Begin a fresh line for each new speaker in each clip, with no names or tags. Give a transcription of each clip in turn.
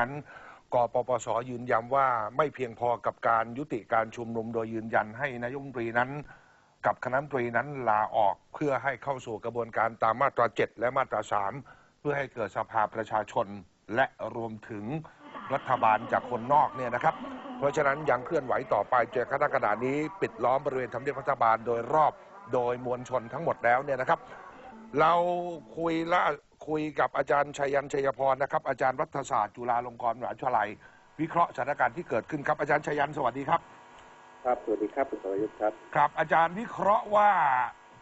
นั้นกปปสยืนยันว่าไม่เพียงพอกับการยุติการชุมนุมโดยยืนยันให้นายมนตรีนั้น กับคณะมนตรีนั้นลาออกเพื่อให้เข้าสู่กระบวนการตามมาตรา 7 และมาตรา 3 เพื่อให้เกิดสภาประชาชนและรวมถึงรัฐบาลจากคนนอกเนี่ยนะครับ เพราะฉะนั้นยังเคลื่อนไหวต่อไปเจอคณะกระดาษนี้ ปิดล้อมบริเวณทำเนียบรัฐบาลโดยรอบโดยมวลชนทั้งหมดแล้วเนี่ยนะครับ เราคุยละ คุยกับอาจารย์ชัยยันชัยพรนะครับ อาจารย์รัฐศาสตร์จุฬาลงกรณ์มหาวิทยาลัย วิเคราะห์สถานการณ์ที่เกิดขึ้นครับอาจารย์ชัยยันสวัสดีครับ
ครับสวัสดีครับคุณสรยุทธ์ครับ
ครับ อาจารย์วิเคราะห์ว่า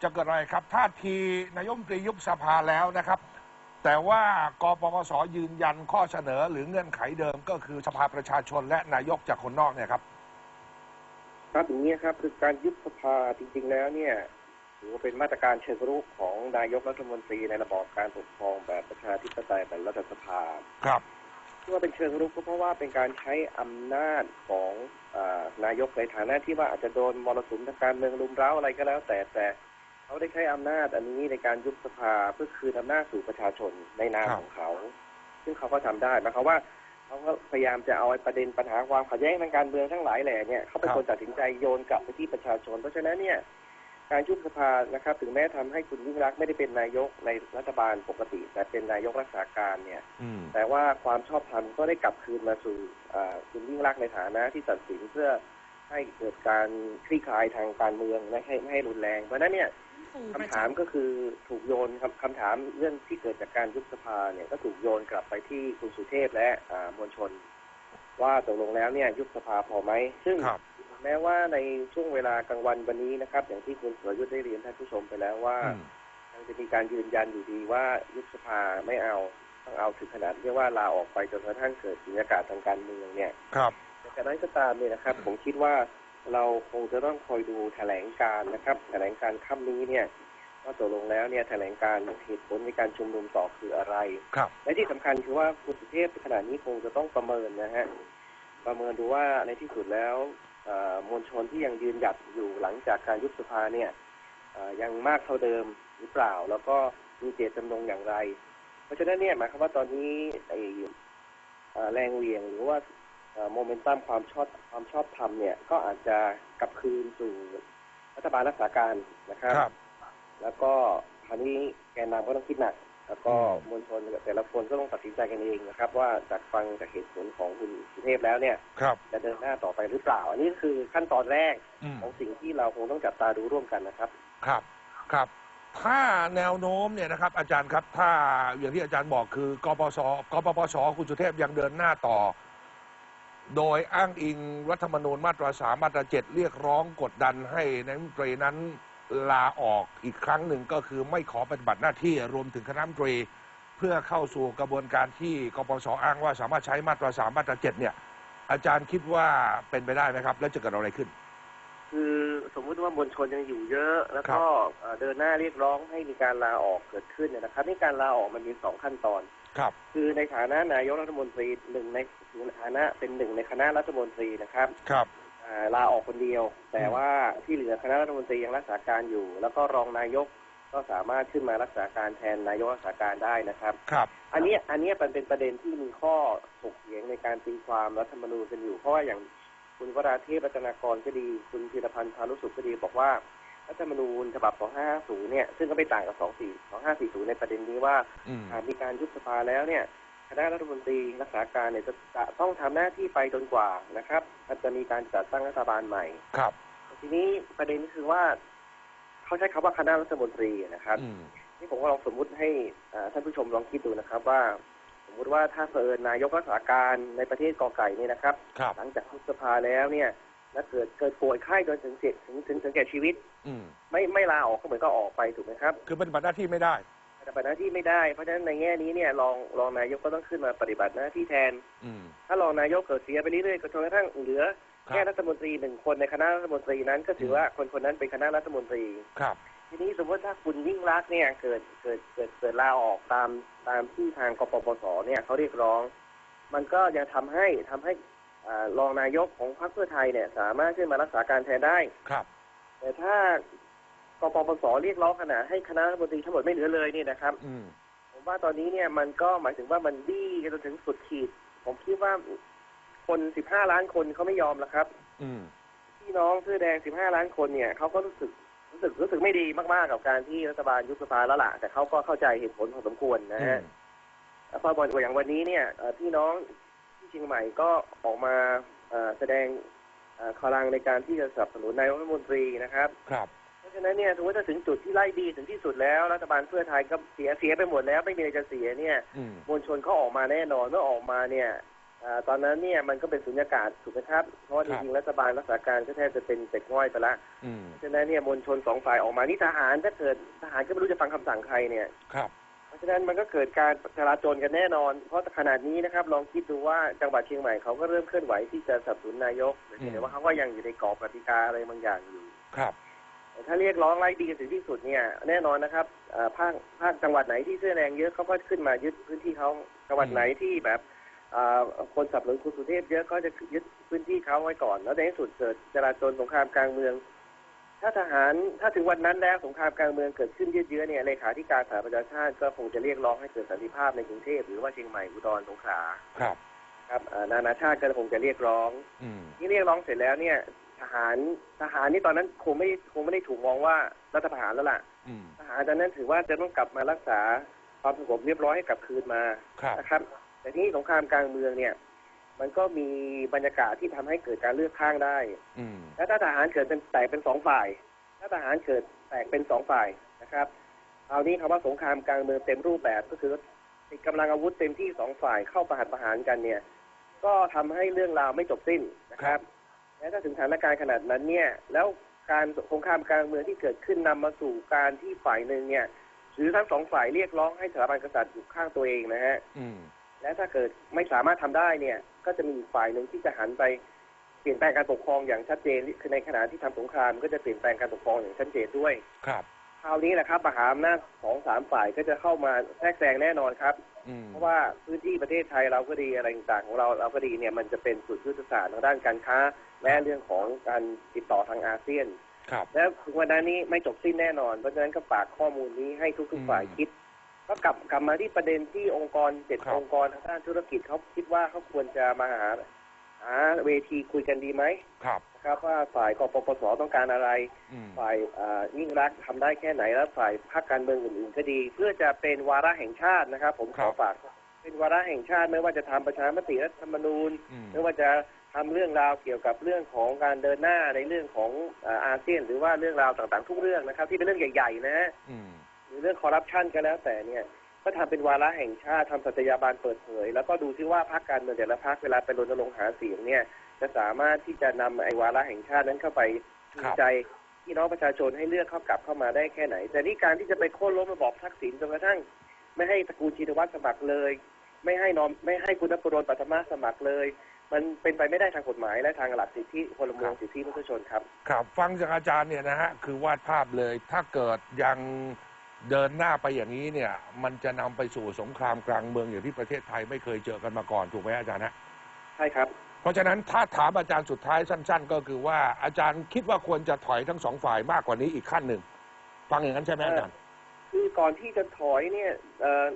จะเกิดอะไรครับท่าทีนายกรัฐมนตรียุบสภาแล้วนะครับ แต่ว่ากปปสยืนยันข้อเสนอหรือเงื่อนไขเดิมก็คือสภาประชาชนและนายกจากคนนอกเนี่ยครับ
ครับอย่างนี้ครับคือการยุบสภาจริงๆแล้วเนี่ย ถือว่าเป็นมาตรการเชิงรุกของนายกรัฐมนตรีในระบอบการปกครองแบบประชาธิปไตยแบบรัฐสภา
ครับ
ที่ว่าเป็นเชิงรุกก็เพราะว่าเป็นการใช้อำนาจของอานายกในฐานะที่ว่าอาจจะโดนมรสุมทางการเมืองรุมเร้าอะไรก็แล้ว แต่แต่เขาได้ใช้อำนาจอันนี้ในการยุบสภาเพื่อคืนอำนาจสู่ประชาชนในนาม
ครับ
ของเขา ซึ่งเขาก็ทำได้หมายความว่าเขาก็พยายามจะเอาไอ้ประเด็นปัญหาความขัดแย้งทางการเมืองทั้งหลายแหล่เนี่ยเขาเป็นคนตัดสินใจโยนกลับไปที่ประชาชน เพราะฉะนั้นเนี่ย การยุบสภานะครับ ถึงแม้ทำให้คุณยิ่งรักษณ์ไม่ได้เป็นนายกในรัฐบาลปกติ แต่เป็นนายกรักษาการเนี่ย
อืม
แต่ว่าความชอบธรรมก็ได้กลับคืนมาสู่อ่าคุณยิ่งรักษณ์ในฐานะที่ตัดสินเพื่อให้เกิดการคลี่คลายทางการเมืองไม่ให้ไม่ให้รุนแรง เพราะฉะนั้นเนี่ยคำถามก็คือถูกโยนคำคำถามเรื่องที่เกิดจากการยุบสภาเนี่ยก็ถูกโยนกลับไปที่คุณสุเทพและอ่ามวลชน ว่าตกลงแล้วเนี่ยยุบสภาพอไหมซึ่ง
ครับ
แม้ว่าในช่วงเวลากลางวันวันนี้นะครับ อย่างที่คุณสรยุทธ์ได้เรียนท่านผู้ชมไปแล้วว่า
อืม
ยังจะมีการยืนยันอยู่ดีว่ายุบสภาไม่เอาต้องเอาถึงขนาดเรียกว่าลาออกไปจนกระทั่งเกิดบรรยากาศทางการเมืองเนี่ย
ครับ
แต่จากนั้นก็ตามเนี่ยนะครับ ผมคิดว่าเราคงจะต้องคอยดูแถลงการณ์นะครับ แถลงการณ์ค่ำนี้เนี่ยว่าตกลงแล้วเนี่ยแถลงการณ์เหตุผลในการชุมนุมต่อคืออะไร
ครับ
และที่สำคัญคือว่าคุณสุเทพขณะนี้คงจะต้องประเมินนะฮะประเมินดูว่าในที่สุดแล้วเอ่อ มวลชนที่ยังยืนหยัดอยู่หลังจากการยุบสภาเนี่ยเอ่อยังมากเท่าเดิมหรือเปล่า แล้วก็มีเจตจำนงอย่างไร เพราะฉะนั้นเนี่ยหมายความว่าตอนนี้ไอ้เอ่อแรงเหวี่ยงหรือว่าโมเมนตัมความชอบความชอบธรรมเนี่ยก็อาจจะกลับคืนสู่รัฐบาลรักษาการนะครับ
ครับ
แล้วก็คราวนี้แกนนำก็ต้องคิดหนัก แล้วก็
อืม
มวลชนแต่ละคนก็ต้องตัดสินใจกันเองนะครับ ว่าจากฟังจากเหตุผลของคุณสุเทพแล้วเนี่ย
ครับ
จะเดินหน้าต่อไปหรือเปล่า อันนี้คือขั้นตอนแรก
อืม
ของสิ่งที่เราคงต้องจับตาดูร่วมกันนะครับ
ครับครับ ถ้าแนวโน้มเนี่ยนะครับ อาจารย์ครับถ้าอย่างที่อาจารย์บอกคือกปสกปปสคุณสุเทพยังเดินหน้าต่อ โดยอ้างอิงรัฐธรรมนูญมาตราสามมาตราเจ็ดเรียกร้องกดดันให้นายกรัฐมนตรีนั้น ลาออกอีกครั้งหนึ่งก็คือไม่ขอปฏิบัติหน้าที่รวมถึงคณะรัฐมนตรี เพื่อเข้าสู่กระบวนการที่กปปสอ้างว่าสามารถใช้มาตราสามมาตราเจ็ดเนี่ย อาจารย์คิดว่าเป็นไปได้ไหมครับ แล้วจะเกิดอะไรขึ้น
คือสมมุติว่ามวลชนยังอยู่เยอะ แล้วก็เอ่อเดินหน้าเรียกร้องให้มีการลาออกเกิดขึ้นเนี่ยนะครับนี่การลาออกมันมีสองขั้นตอน
ครับ
คือในฐานะนายกรัฐมนตรีหนึ่งในฐานะเป็นหนึ่งในคณะรัฐมนตรีนะครับ
ครับ
อ่า ลาออกคนเดียว แต่ว่าที่เหลือคณะรัฐมนตรียังรักษาการอยู่ แล้วก็รองนายกก็สามารถขึ้นมารักษาการแทนนายกรักษาการได้นะครับ
ครับ
อันเนี้ยอันเนี้ยมันเป็นประเด็นที่มีข้อถกเถียงในการตีความรัฐธรรมนูญกันอยู่เพราะว่าอย่างคุณวราเทพรัตนากรก็ดี คุณธีรพันธ์พานุสุขก็ดีบอกว่ารัฐธรรมนูญฉบับ 2550 เนี่ย ซึ่งก็ไม่ต่างกับ 24 2540 ในประเด็นนี้ว่า
อืม
หากมีการยุบสภาแล้วเนี่ย คณะรัฐมนตรีรักษาการเนี่ยจะจะต้องทำหน้าที่ไปจนกว่านะครับมันจะมีการจัดตั้งรัฐบาลใหม่
ครับ
ทีนี้ประเด็นก็คือว่า เขาใช้คำว่าคณะรัฐมนตรีนะครับ
อืม
นี่ผมก็ลองสมมุติให้อ่าท่านผู้ชมลองคิดดูนะครับ ว่า สมมุติว่าถ้าเผอิญนายกรักษาการในประเทศกอไก่เนี่ยนะครับ
ครับ
หลังจากยุบสภาแล้วเนี่ยและเกิดเกิดป่วยไข้จนถึงเสียถึงถึงถึงแก่ชีวิต
อืม
ไม่ไม่ลาออกก็เหมือนก็ออกไปถูกไหมครับ
คือปฏิบัติหน้าที่ไม่ได้
ปฏิบัติหน้าที่ไม่ได้ เพราะฉะนั้นในแง่นี้เนี่ยรองรองนายกก็ต้องขึ้นมาปฏิบัติหน้าที่แทน
อืม
ถ้ารองนายกเกิดเสียไปเรื่อยๆก็จนกระทั่งเหลือ
ครั
แค่
บ
รัฐมนตรีหนึ่งคนในคณะรัฐมนตรีนั้น ก็ถือว่าคนคนนั้นเป็นคณะรัฐมนตรี
ครับ
ทีนี้สมมติถ้าคุณยิ่งรักษณ์เนี่ยเกิดเกิดเกิดเกิดลาออกตามตามที่ทางกปปสเนี่ยเขาเรียกร้อง มันก็ยังทำให้ทำให้อ่ารองนายกของพรรคเพื่อไทยเนี่ย สามารถขึ้นมารักษาการแทนได้
ครับ
แต่ถ้าก ปปสเรียกร้องขนาดให้คณะรัฐมนตรีทั้งหมดไม่เหลือเลยเนี่ยนะครับ
อืม
ผมว่าตอนนี้เนี่ยมันก็หมายถึงว่ามันดี้กันจนถึงสุดขีด ผมคิดว่าคนสิบห้าล้านคนเขาไม่ยอมแล้วครับ
อืม
พี่น้องเสื้อแดงสิบห้าล้านคนเนี่ยเขาก็รู้สึกรู้สึกรู้สึกไม่ดีมาก ๆ กับการที่รัฐบาลยุบสภาแล้วล่ะแต่เขาก็เข้าใจเหตุผลพอสมควรนะ
อื
ฮะ
ม
แล้วพอวันอย่างวันนี้เนี่ยเอ่อพี่น้องที่เชียงใหม่ก็ออกมาเอ่อแสดงเอ่อพลังในการที่จะสนับสนุนนายกรัฐมนตรีนะครับ
ครับ
เพราะ ฉะนั้นเนี่ยถือว่าถ้าถึงจุดที่ไล่ดีถึงที่สุดแล้วรัฐบาลเพื่อไทยก็เสียเสียไปหมดแล้วไม่มีอะไรจะเสียเนี่ย
อืม
มวลชนเขาออกมาแน่นอนเมื่อออกมาเนี่ยเอ่อตอนนั้นเนี่ยมันก็เป็นสุญญากาศถูกไหมครับ เพราะว่า
ค
จ
รับ
ริงๆรัฐบาลรักษาการก็แทบจะเป็นเป็ดง่อยไปละ
อืม
เพราะฉะนั้นเนี่ยมวลชนสองฝ่ายออกมานี่ทหารถ้าเกิดทหารก็ไม่รู้จะฟังคำสั่งใครเนี่ย
ครับ
เพราะฉะนั้นมันก็เกิดการจราจรกันแน่นอน เพราะขนาดนี้นะครับลองคิดดูว่าจังหวัดเชียงใหม่เขาก็เริ่มเคลื่อนไหวที่จะสนับสนุนนายก
อืม
แต่ว่าเขาก็ยังอยู่ในกรอบกติกาอะไรบางอย่างอยู่
ครับ
แต่ ถ้าเรียกร้องไล่ดีกันถึงที่สุดเนี่ย แน่นอนนะครับเอ่อภาคภาคจังหวัดไหนที่เสื้อแดงเยอะเขาก็ขึ้นมายึดพื้นที่เขาจังหวัดไหนที่แบบเอ่อคนสนับสนุนคุณสุเทพเยอะก็จะยึดพื้นที่เขาไว้ก่อน แล้วในที่สุดเกิดจราจรสงครามกลางเมือง ถ้าทหารถ้าถึงวันนั้นแล้วสงครามกลางเมืองเกิดขึ้นยืดเยื้อเนี่ยเลขาธิการสหประชาชาติก็คงจะเรียกร้องให้เกิดสันติภาพในกรุงเทพหรือว่าเชียงใหม่อุดรสงขลา
ครับ
ครับเอ่อนานาชาติก็คงจะเรียกร้อง
อืม
ที่เรียกร้องเสร็จแล้วเนี่ยท หารทหารนี่ตอนนั้นคงไม่คงไม่ได้ถูกมองว่ารัฐประหารแล้วล่ะ
อืม
ทหารตอนนั้นถือว่าจะต้องกลับมารักษาความสงบเรียบร้อยให้กลับคืนมา
ครับ
นะครับ แต่ที่สงครามกลางเมืองเนี่ย มันก็มีบรรยากาศที่ทำให้เกิดการเลือกข้างได้
อืม
แล้วถ้าทหารเกิดเป็นแตกเป็นสองฝ่าย ถ้าทหารเกิดแตกเป็นสองฝ่ายนะครับคราวนี้คำว่าสงครามกลางเมืองเต็มรูปแบบก็คือติดกำลังอาวุธเต็มที่สองฝ่ายเข้าประหัตประหารกันเนี่ย ก็ทำให้เรื่องราวไม่จบสิ้นนะครับ และถ้าถึงสถานการณ์ขนาดนั้นเนี่ย แล้วการสงครามกลางเมืองที่เกิดขึ้นนำมาสู่การที่ฝ่ายหนึ่งเนี่ยหรือทั้งสองฝ่ายเรียกร้องให้สถาบันกษัตริย์อยู่ข้างตัวเองนะฮะ
อืม
และถ้าเกิดไม่สามารถทำได้เนี่ย ก็จะมีอีกฝ่ายหนึ่งที่จะหันไปเปลี่ยนแปลงการปกครองอย่างชัดเจนคือในขณะที่ทำสงครามก็จะเปลี่ยนแปลงการปกครองอย่างชัดเจนด้วย
ครับ
คราวนี้แหละครับมหาอำนาจของสามฝ่ายก็จะเข้ามาแทรกแซงแน่นอนครับ
อืม
เพราะว่าพื้นที่ประเทศไทยเราก็ดีอะไรต่างๆของเราเราก็ดีเนี่ยมันจะเป็นจุดยุทธศาสตร์ทางด้านการค้า และเรื่องของการติดต่อทางอาเซียน
ครับ
แล้วถึงวันนั้นนี้ไม่จบสิ้นแน่นอน เพราะฉะนั้นก็ฝากข้อมูลนี้ให้ทุก
อืม
ๆฝ่ายคิด ก็กลับกลับมาที่ประเด็นที่องค์กรเจ็ด
ครับ
องค์กรทางด้านธุรกิจเขาคิดว่าเขาควรจะมาหาหาเวทีคุยกันดีไหม
ครับ
นะครับว่าฝ่ายกปปสต้องการอะไร
อืม
ฝ่ายเอ่อยิ่งรักษณ์ทำได้แค่ไหนแล้วฝ่ายพรรคการเมืองอื่นๆก็ดี เพื่อจะเป็นวาระแห่งชาตินะครับ ผมขอฝาก เป็นวาระแห่งชาติไม่ว่าจะทำประชามติรัฐธรรมนูญ
อืม
ไม่ว่าจะ ทำเรื่องราวเกี่ยวกับเรื่องของการเดินหน้าในเรื่องของเอ่ออาเซียน หรือว่าเรื่องราวต่างๆ ทุกเรื่องนะครับ ที่เป็นเรื่องใหญ่ๆนะฮะ
อืม
หรือเรื่องคอร์รัปชันก็แล้วแต่เนี่ย ก็ทำเป็นวาระแห่งชาติทำสัตยาบาลเปิดเผย แล้วก็ดูซิว่าพรรคการเมืองแต่ละพรรคเวลาไปรณรงค์หาเสียงเนี่ย จะสามารถที่จะนำไอ้วาระแห่งชาตินั้นเข้าไปจูงใจพี่น้องประชาชนให้เลือกเข้ากลับเข้ามาได้แค่ไหน แต่นี่การที่จะไปโค่นล้มระบอบทักษิณจนกระทั่ง ไม่ให้ตระกูลชินวัตรสมัครเลย ไม่ให้นอมไม่ให้คุณนพดลปัทมาสมัครเลย มันเป็นไปไม่ได้ทางกฎหมายและทางหลักสิทธิพลเมืองสิทธิมนุษยชนครับ
ครับฟังจากอาจารย์เนี่ยนะฮะคือวาดภาพเลยถ้าเกิดยังเดินหน้าไปอย่างนี้เนี่ย มันจะนำไปสู่สงครามกลางเมืองอย่างที่ประเทศไทยไม่เคยเจอกันมาก่อนถูกไหมอาจารย์ฮะ
ใช่ครับ
เพราะฉะนั้นถ้าถามอาจารย์สุดท้ายสั้น ๆ ก็คือว่าอาจารย์คิดว่าควรจะถอยทั้งสองฝ่ายมากกว่านี้อีกขั้นหนึ่ง ฟังอย่างนั้นใช่ไหมอาจารย์
คือก่อนที่จะถอยเนี่ยเอ่อ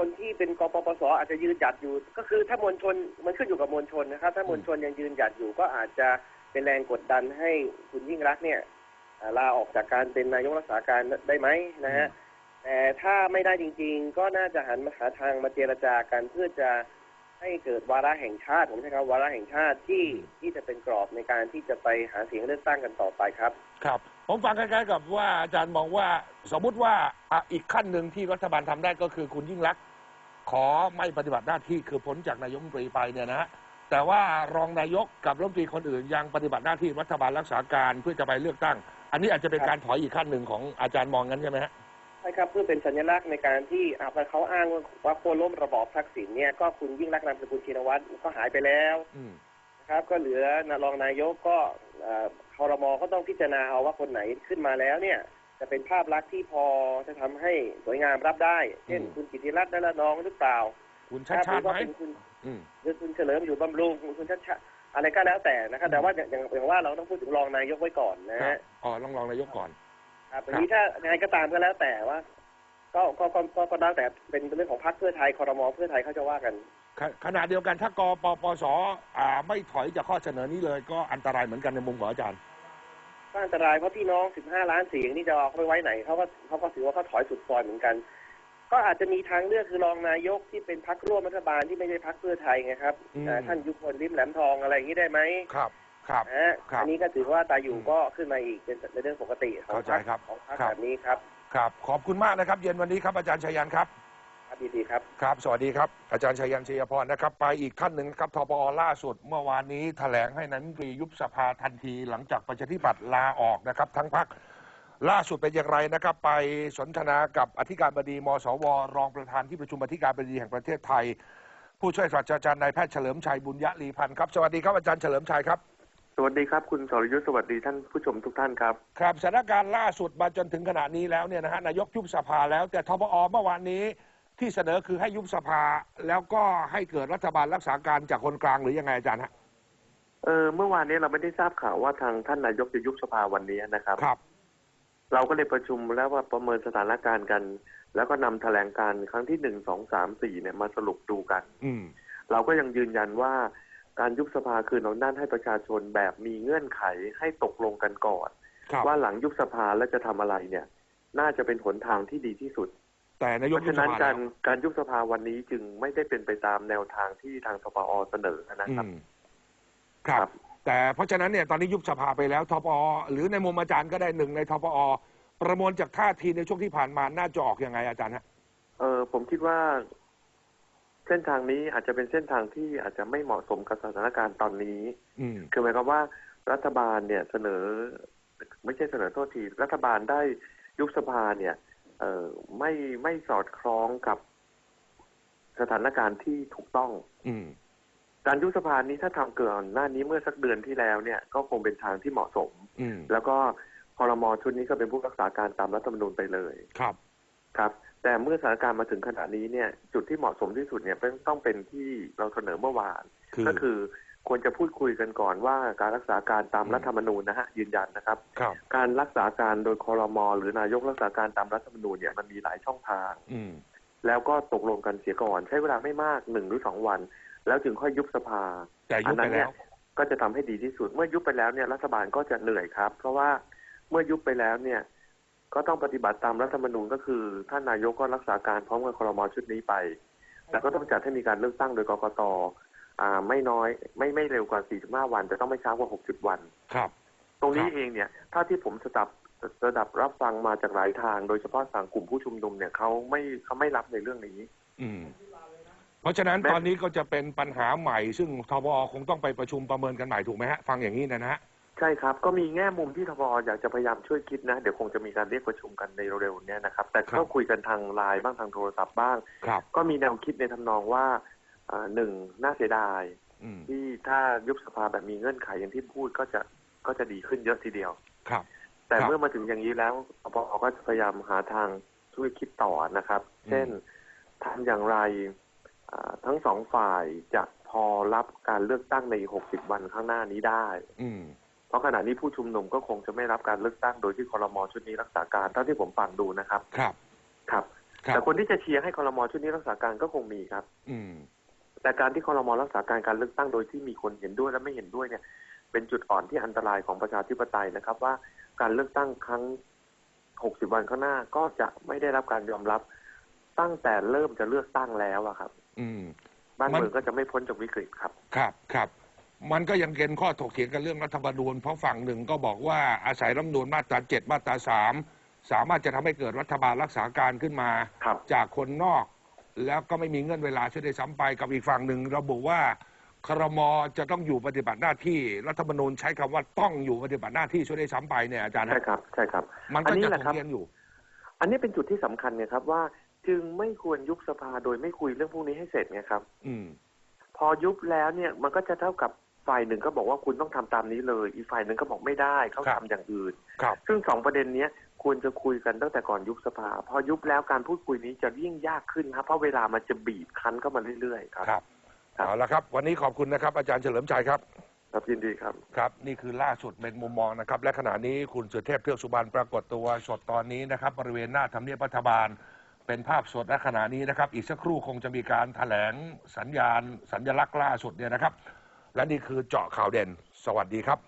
คนที่เป็นกปปสอาจจะยืนหยัดอยู่ ก็คือถ้ามวลชนมันขึ้นอยู่กับมวลชนนะครับ ถ้ามวลชนยังยืนหยัดอยู่ก็อาจจะเป็นแรงกดดันให้คุณยิ่งรักษณ์เนี่ยเอ่อลาออกจากการเป็นนายกรักษาการได้ไหมนะฮะแต่ถ้าไม่ได้จริง ๆ ก็น่าจะหันมาหาทางมาเจรจากันเพื่อจะให้เกิดวาระแห่งชาติผมใช้คำว่าวาระแห่งชาติที่ที่จะเป็นกรอบในการที่จะไปหาเสียงเลือกตั้งกันต่อไปครับ
ครับ ผมฟังคล้ายๆกับว่าอาจารย์มองว่าสมมุติว่าอะอีกขั้นหนึ่งที่รัฐบาลทำได้ก็คือคุณยิ่งรักษณ์ ขอไม่ปฏิบัติหน้าที่คือพ้นจากนายกรัฐมนตรีไปเนี่ยนะฮะแต่ว่ารองนายกกับรัฐมนตรีคนอื่นยังปฏิบัติหน้าที่รัฐบาลรักษาการเพื่อจะไปเลือกตั้ง อันนี้อาจจะเป็นการถอยอีกขั้นหนึ่งของอาจารย์มองงั้นใช่ไหมฮะ
ใช่ครับเพื่อเป็นสัญลักษณ์ในการที่อ่าพอเขาอ้างว่าว่าโค่นล้มระบอบทักษิณเนี่ยก็คุณยิ่งรักษณ์นามสกุลชินวัตรก็หายไปแล้ว
อืม
นะครับก็เหลือนรองนายกก็เอ่อคอรมอก็ต้องพิจารณาเอาว่าคนไหนขึ้นมาแล้วเนี่ย จะเป็นภาพลักษณ์ที่พอจะทำให้สวยงามรับได้ เช่น คุณกิติรัตน์นั่นละน้องหรือเปล่า
คุณชาติชาติ
หรือว่า
ไหม
เป็นคุณ
อืม
หรือคุณเฉลิมอยู่บำรุงคุณชัดชาติอะไรก็แล้วแต่นะครับแต่ว่าอย่างอย่างอย่างว่าเราต้องพูดถึงรองนายกไว้ก่อนนะ
ครั
ฮะ
บอ๋อลองรองนายกก่อน
ครับทีนี้ถ้ายังไงก็ตามก็แล้วแต่ว่าก็ก็ก็ก็ก็แล้วแต่เป็นเรื่องของพรรคเพื่อไทยคอรมอเพื่อไทยเขาจะว่ากัน
ขขณะเดียวกันถ้ากปปสอ่าไม่ถอยจากข้อเสนอนี้เลย ก็อันตรายเหมือนกันในมุมของอาจารย์
ก็อันตรายเพราะพี่น้อง 15 ล้านเสียงนี่จะเอาไปไว้ไหนเขาก็เขาก็ถือว่าเขาถอยสุดซอยเหมือนกัน ก็อาจจะมีทางเลือกคือรองนายกที่เป็นพักร่วมรัฐบาลที่ไม่ใช่พักเพื่อไทยไงครับ
อืม
อ่าท่านยุคพลริมแหลมทองอะไรอย่างนี้ได้ไหม
ครับครับ
นะฮะ
ครับ
อันนี้ก็ถือว่าตาอยู่
อืม
ก็ขึ้นมาอีกเป็นเป็นเรื่องปกติของ
เข้าใจ
พรรค
ครับ
ของพรรค
ครับ
แบบนี้ครับ
ครับ ขอบคุณมากนะครับ เย็นวันนี้ครับอาจารย์ชัยยันครับ
ครับยินดีครับ
ครับ สวัสดีครับ อาจารย์ชัยยันชัยพรนะครับ ไปอีกท่านหนึ่งครับทปอล่าสุดเมื่อวานนี้แถลงให้นายกรัฐมนตรียุบสภาทันที หลังจากประชาธิปัตย์ลาออกนะครับ ทั้งพักล่าสุดเป็นอย่างไรนะครับ ไปสนทนากับอธิการบดีมสว รองประธานที่ประชุมอธิการบดีแห่งประเทศไทย ผู้ช่วยศาสตราจารย์นายแพทย์เฉลิมชัยบุญยลีพันธ์ครับสวัสดีครับอาจารย์เฉลิมชัยครับ
สวัสดีครับคุณสรยุทธสวัสดีท่านผู้ชมทุกท่านครับ
ครับสถานการณ์ล่าสุดมาจนถึงขณะนี้แล้วเนี่ยนะฮะนายกยุบสภาแล้วแต่ทบอเมื่อวานนี้ ที่เสนอคือให้ยุบสภาแล้วก็ให้เกิดรัฐบาลรักษาการจากคนกลางหรือยังไงอาจารย์ฮะ
เออเมื่อวานนี้เราไม่ได้ทราบข่าวว่าทางท่านนายกจะยุบสภาวันนี้นะครับ
ครับ
เราก็เลยประชุมแล้วว่าประเมินสถานการณ์กัน แล้วก็นำแถลงการครั้งที่หนึ่งสองสามสี่เนี่ยมาสรุปดูกัน
อืม
เราก็ยังยืนยันว่าการยุบสภาคืนอำนาจให้ประชาชนแบบมีเงื่อนไขให้ตกลงกันก่อน
ครับ
ว่าหลังยุบสภาแล้วจะทำอะไรเนี่ย น่าจะเป็นหนทางที่ดีที่สุด
แต่นาย
เพ
ก
ราะ
ยุบ
ฉะ
ส
นั้น
ภา
การ
แล้ว
การยุบสภาวันนี้จึงไม่ได้เป็นไปตามแนวทางที่ทางสปอเสนอนะ
อื
ครับ
มครับ
ครับ
แต่เพราะฉะนั้นเนี่ยตอนนี้ยุบสภาไปแล้วทปอหรือในมุมอาจารย์ก็ได้หนึ่งในทปอประมวลจากท่าทีในช่วงที่ผ่านมาน่าจะออกยังไงอาจารย์ฮะ
เออผมคิดว่า เส้นทางนี้อาจจะเป็นเส้นทางที่อาจจะไม่เหมาะสมกับสถานการณ์ตอนนี้
อืม
คือหมายความว่ารัฐบาลเนี่ยเสนอ ไม่ใช่เสนอโทษทีรัฐบาลได้ยุบสภาเนี่ย เออไม่ไม่สอดคล้องกับสถานการณ์ที่ถูกต้อง
อืม
การยุบสภานี้ถ้าทำเกินหน้านี้เมื่อสักเดือนที่แล้วเนี่ยก็คงเป็นทางที่เหมาะสม
อืม
แล้วก็พรมชุดนี้ก็เป็นผู้รักษาการตามรัฐธรรมนูญไปเลย
ครับ
ครับ แต่เมื่อสถานการณ์มาถึงขณะนี้เนี่ย จุดที่เหมาะสมที่สุดเนี่ยเป็นต้องเป็นที่เราเสนอเมื่อวาน
คือ
ก็คือ ควรจะพูดคุยกันก่อนว่าการรักษาการตาม
อืม
รัฐธรรมนูญนะฮะยืนยันนะครับ
ครับ
การรักษาการโดยคอรมอหรือนายกรักษาการตามรัฐธรรมนูญเนี่ยมันมีหลายช่องทาง
อืม
แล้วก็ตกลงกันเสียก่อน ใช้เวลาไม่มากหนึ่งหรือสองวัน แล้วถึงค่อยยุบสภา
แต่ยุบไปแล้ว
ก็จะทำให้ดีที่สุด เมื่อยุบไปแล้วเนี่ยรัฐบาลก็จะเหนื่อยครับ เพราะว่าเมื่อยุบไปแล้วเนี่ยก็ต้องปฏิบัติตามรัฐธรรมนูญก็คือท่านนายกก็รักษาการพร้อมกับครมชุดนี้ไปแล้วก็ต้องจัดให้มีการเลือกตั้งโดยกกตอ่า ไม่น้อยไม่ไม่เร็วกว่า 45 วัน แต่ต้องไม่ช้ากว่า 60 วัน
ครับ
ตรงนี้
ครับ
เองเนี่ย ถ้าที่ผมสดับสดับรับฟังมาจากหลายทาง โดยเฉพาะฝั่งกลุ่มผู้ชุมนุมเนี่ยเขาไม่เขาไม่รับในเรื่องนี้
อืม เพราะฉะนั้น
แม้
ตอนนี้ก็จะเป็นปัญหาใหม่ ซึ่งทบอคงต้องไปประชุมประเมินกันใหม่ถูกไหมฮะ ฟังอย่างนี้นะนะฮะ
ใช่ครับ ก็มีแง่มุมที่ทบอยากจะพยายามช่วยคิดนะ เดี๋ยวคงจะมีการเรียกประชุมกันในเร็วๆเนี้นะครับ แต่
ครั
ก็
บ
คุยกันทางไลน์บ้างทางโทรศัพท์บ้าง
ครับ
ก็มีแนวคิดในทำนองว่าอ่า หนึ่งน่าเสียดาย
อืม
ที่ถ้ายุบสภาแบบมีเงื่อนไขอย่างที่พูดก็จะก็จะดีขึ้นเยอะทีเดียว
ครับ
แต่
ครับ
เมื่อมาถึงอย่างนี้แล้วทบก็จะพยายามหาทางช่วยคิดต่อนะครับ เช่นทำอย่างไรอ่าทั้งสองฝ่ายจะพอรับการเลือกตั้งใน 60 วันข้างหน้านี้ได้
อืม
เพราะขณะนี้ผู้ชุมนุมก็คงจะไม่รับการเลือกตั้งโดยที่คอรมอชุดนี้รักษาการเท่าที่ผมฟังดูนะครับ
ครับ
ครับ
ครับ
แต่คนที่จะเชียร์ให้คอรมอชุดนี้รักษาการก็คงมีครับ
อืม
แต่การที่คอรมอรักษาการการเลือกตั้งโดยที่มีคนเห็นด้วยและไม่เห็นด้วยเนี่ย เป็นจุดอ่อนที่อันตรายของประชาธิปไตยนะครับ ว่าการเลือกตั้งครั้ง 60 วันข้างหน้าก็จะไม่ได้รับการยอมรับตั้งแต่เริ่มจะเลือกตั้งแล้วอะครับ
อืม
บ้าน
มัน
เมืองก็จะไม่พ้นจากวิกฤตครับ
ครับครับ มันก็ยังเป็นข้อถกเถียงกันเรื่องรัฐธรรมนูญเพราะฝั่งหนึ่งก็บอกว่าอาศัยรัฐธรรมนูญมาตราเจ็ดมาตราสามสามารถจะทำให้เกิดรัฐบาลรักษาการขึ้นมา
ครับ
จากคนนอก แล้วก็ไม่มีเงื่อนเวลาช่วยได้ซ้ำไปกับอีกฝั่งหนึ่งระบุว่าครมจะต้องอยู่ปฏิบัติหน้าที่รัฐธรรมนูญใช้คำว่าต้องอยู่ปฏิบัติหน้าที่ช่วยได้ซ้ำไปเนี่ยอาจารย์
ใช่
นะครับ
ใช่ครับ
มัน
อั
ก็
นนี้
จะ
แห
ถ
ละ
ก
ครับ
เถียงอยู่
อันนี้เป็นจุดที่สำคัญไงครับว่าจึงไม่ควรยุบสภาโดยไม่คุยเรื่องพวกนี้ให้เสร็จไงครับ
อืม
พอยุบแล้วเนี่ยมันก็จะเท่ากับฝ่ายหนึ่งก็บอกว่าคุณต้องทำตามนี้เลย อีกฝ่ายหนึ่งก็บอกไม่ได้เขา
ครับ
ทำอย่างอื่น
ครับ
ซึ่งสองประเด็นเนี้ย ควรจะคุยกันตั้งแต่ก่อนยุบสภา พอยุบแล้วการพูดคุยนี้จะยิ่งยากขึ้นครับ เพราะเวลามันจะบีบคั้นเข้ามาเรื่อยๆครับ
ครับ
ครับ
เอาละครับ วันนี้ขอบคุณนะครับ อาจารย์เฉลิมชัยครับ
ครับยินดีครับ
ครับนี่คือล่าสุดเป็นมุมมองนะครับ และขณะนี้คุณสุเทพเทือกสุบรรณปรากฏตัวสดตอนนี้นะครับ บริเวณหน้าทำเนียบรัฐบาล เป็นภาพสดณขณะนี้นะครับ อีกสักครู่คงจะมีการถแถลงสัญญาณ สัญญลักษณ์ล่าสุดเนี่ยนะครับ และนี่คือเจาะข่าวเด่น สวัสดีครับ